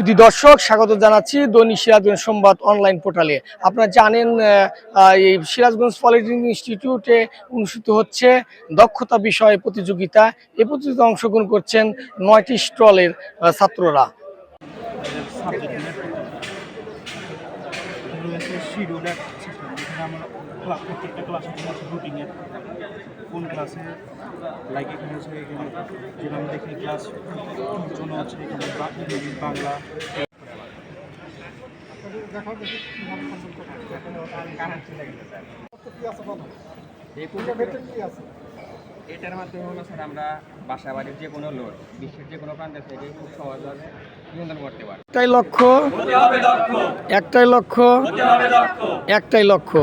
সুধী দর্শক, স্বাগত জানাচ্ছি দৈনিক সিরাজগঞ্জ সংবাদ অনলাইন পোর্টালে। আপনারা জানেন এই সিরাজগঞ্জ পলিটেকনিক ইনস্টিটিউটে অনুষ্ঠিত হচ্ছে দক্ষতা বিষয়ে প্রতিযোগিতা। এই প্রতিযোগিতা অংশগ্রহণ করছেন নয়টি স্টলের ছাত্ররা। সাবজেক্ট যেখানে আমরা ক্লাস প্রত্যেকটা ক্লাস জন্য আছে রুটিনের কোন ক্লাসে? লাইক এখানে হচ্ছে এখানে যেরকম দেখি ক্লাস জন্য হচ্ছে এখানে বা- কি বাংলা। এটার মাধ্যমে হলো স্যার আমরা বাসা বাড়ির যে কোনো লোড বিশ্বের যে কোনো প্রান্তে থেকে খুব সহজভাবে নিয়ন্ত্রণ করতে পারি একটাই লক্ষ্য একটাই লক্ষ্য একটাই লক্ষ্য।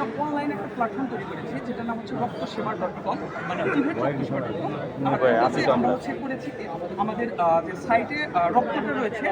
একটা অনলাইন একটা প্ল্যাটফর্ম তৈরি করেছি যেটার নাম হচ্ছে রক্ত সেবা ডট কম মানে টিভেট রক্ত সেবা ডট কম আমরা। হচ্ছে করেছি আমাদের যে সাইটে রক্তটা রয়েছে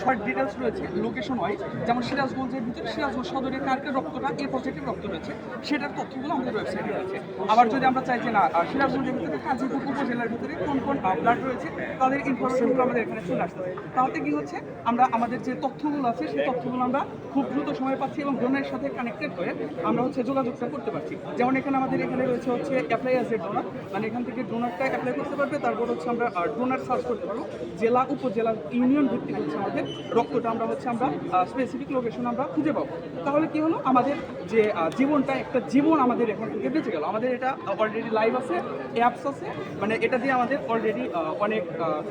শর্ট ডিটেলস রয়েছে লোকেশন ওয়াইজ যেমন সিরাজগঞ্জের ভিতরে সিরাজগঞ্জ সদরের কারকের রক্তটা এ পজিটিভ রক্ত রয়েছে সেটার তথ্যগুলো আমাদের ওয়েবসাইটে রয়েছে। আবার যদি আমরা চাই যে না সিরাজগঞ্জের ভিতরে কাজীপুর উপজেলার ভিতরে কোন কোন ব্লাড রয়েছে তাদের ইনফরমেশনগুলো আমাদের এখানে চলে আসতে তাহলে কি হচ্ছে আমরা আমাদের যে তথ্যগুলো আছে সেই তথ্যগুলো আমরা খুব দ্রুত সময় পাচ্ছি এবং ডোনারের সাথে কানেক্টেড হয়ে আমরা হচ্ছে যোগাযোগটা করতে পারছি। যেমন এখানে আমাদের এখানে রয়েছে হচ্ছে অ্যাপ্লাই এ ডোনার মানে এখান থেকে ডোনারটা অ্যাপ্লাই করতে পারবে, তারপর হচ্ছে আমরা ডোনার সার্চ করতে পারব। জেলা উপজেলা ইউনিয়ন ভিত্তিক হচ্ছে আমাদের রক্তটা আমরা হচ্ছে আমরা স্পেসিফিক লোকেশন আমরা খুঁজে পাবো। তাহলে কি হলো? আমাদের যে জীবনটা, একটা জীবন আমাদের এখান থেকে বেঁচে গেল। আমাদের এটা অলরেডি লাইভ আছে অ্যাপস আছে। মানে এটা দিয়ে আমাদের অলরেডি অনেক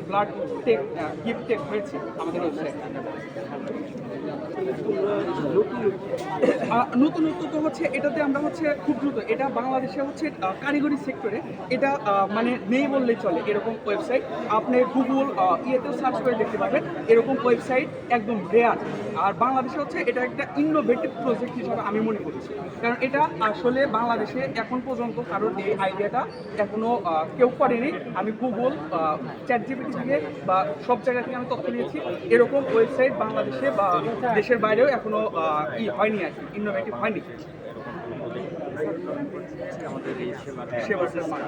ব্লাড টেক গিফট টেক হয়েছে আমাদের ওয়েবসাইট নতুনত্ব তো হচ্ছে এটাতে আমরা হচ্ছে খুব দ্রুত এটা বাংলাদেশে হচ্ছে কারিগরি সেক্টরে এটা মানে নেই বললেই চলে এরকম ওয়েবসাইট আপনি গুগল ইয়েতেও সার্চ করে দেখতে পাবেন এরকম ওয়েবসাইট একদম রেয়ার আর বাংলাদেশে হচ্ছে এটা একটা ইনোভেটিভ প্রজেক্ট হিসাবে আমি মনে করছি। কারণ এটা আসলে বাংলাদেশে এখন পর্যন্ত কারোর এই আইডিয়াটা এখনও আহ, কেউ করেনি। আমি গুগল চ্যাট জিপিটি থেকে বা সব জায়গা থেকে আমি তথ্য নিয়েছি। এরকম ওয়েবসাইট বাংলাদেশে বা দেশের বাইরেও এখনও ই হয়নি আর কি ইনোভেটিভ হয়নি। মান।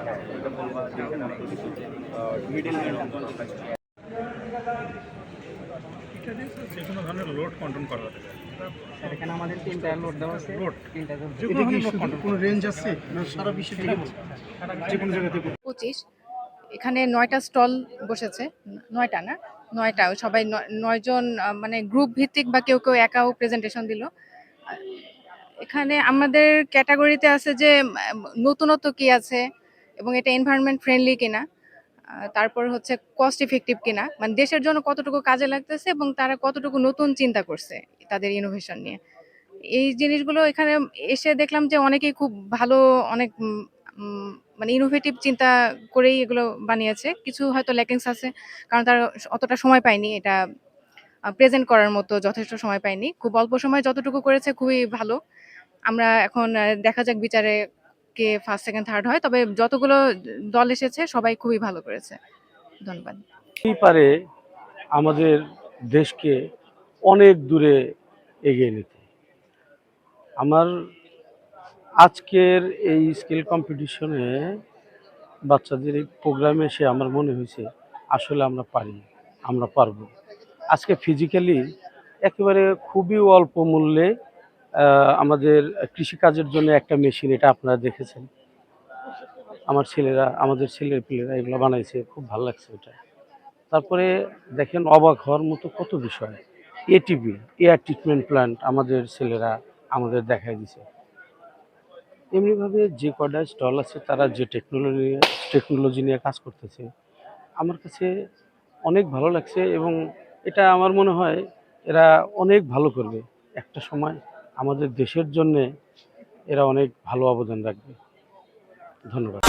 যে কোনো ধরনের লোড কন্ট্রোল করা যাবে এখানে আমাদের তিনটা লোড দেওয়া আছে। লোড তিনটা এটা কি শুধু কোনো রেঞ্জ আছে? না সারা বিশ্বে যে কোনো জায়গা পঁচিশ এখানে নয়টা স্টল বসেছে, নয়টা না? নয়টা সবাই নয়- নয়জন মানে গ্রুপ ভিত্তিক বা কেউ কেউ একাও প্রেজেন্টেশন দিল। এখানে আমাদের ক্যাটাগরিতে আছে যে নতুনত্ব কি আছে এবং এটা এনভায়রনমেন্ট ফ্রেন্ডলি কিনা তারপর হচ্ছে কস্ট ইফেক্টিভ কিনা মানে দেশের জন্য কতটুকু কাজে লাগতেছে এবং তারা কতটুকু নতুন চিন্তা করছে তাদের ইনোভেশন নিয়ে। এই জিনিসগুলো এখানে এসে দেখলাম যে অনেকেই খুব ভালো, অনেক মানে ইনোভেটিভ চিন্তা করেই এগুলো বানিয়েছে। কিছু হয়তো ল্যাকিংস আছে, কারণ তার অতটা সময় পায়নি এটা প্রেজেন্ট করার মতো যথেষ্ট সময় পায়নি। খুব অল্প সময় যতটুকু করেছে খুবই ভালো। আমরা এখন দেখা যাক বিচারে কে ফার্স্ট সেকেন্ড থার্ড হয়। তবে যতগুলো দল এসেছে, সবাই খুবই ভালো করেছে। ধন্যবাদ। পারে আমাদের দেশকে অনেক দূরে এগিয়ে নিতে। আমার আজকের এই স্কিল কম্পিটিশনে বাচ্চাদের এই প্রোগ্রামে এসে আমার মনে হয়েছে, আসলে আমরা পারি, আমরা পারব। আজকে ফিজিক্যালি একেবারে খুবই অল্প মূল্যে আমাদের কৃষিকাজের জন্য একটা মেশিন এটা আপনারা দেখেছেন। আমার ছেলেরা, আমাদের ছেলের পিলেরা এগুলো বানাইছে, খুব ভালো লাগছে এটা। তারপরে দেখেন অবাক হওয়ার মতো কত বিষয়। এটিপি এয়ার ট্রিটমেন্ট প্ল্যান্ট আমাদের ছেলেরা আমাদের দেখাই দিছে। এমনিভাবে যে কটা স্টল আছে, তারা যে টেকনোলজি টেকনোলজি নিয়ে কাজ করতেছে, আমার কাছে অনেক ভালো লাগছে এবং এটা আমার মনে হয় এরা অনেক ভালো করবে। একটা সময় আমাদের দেশের জন্যে এরা অনেক ভালো অবদান রাখবে। ধন্যবাদ।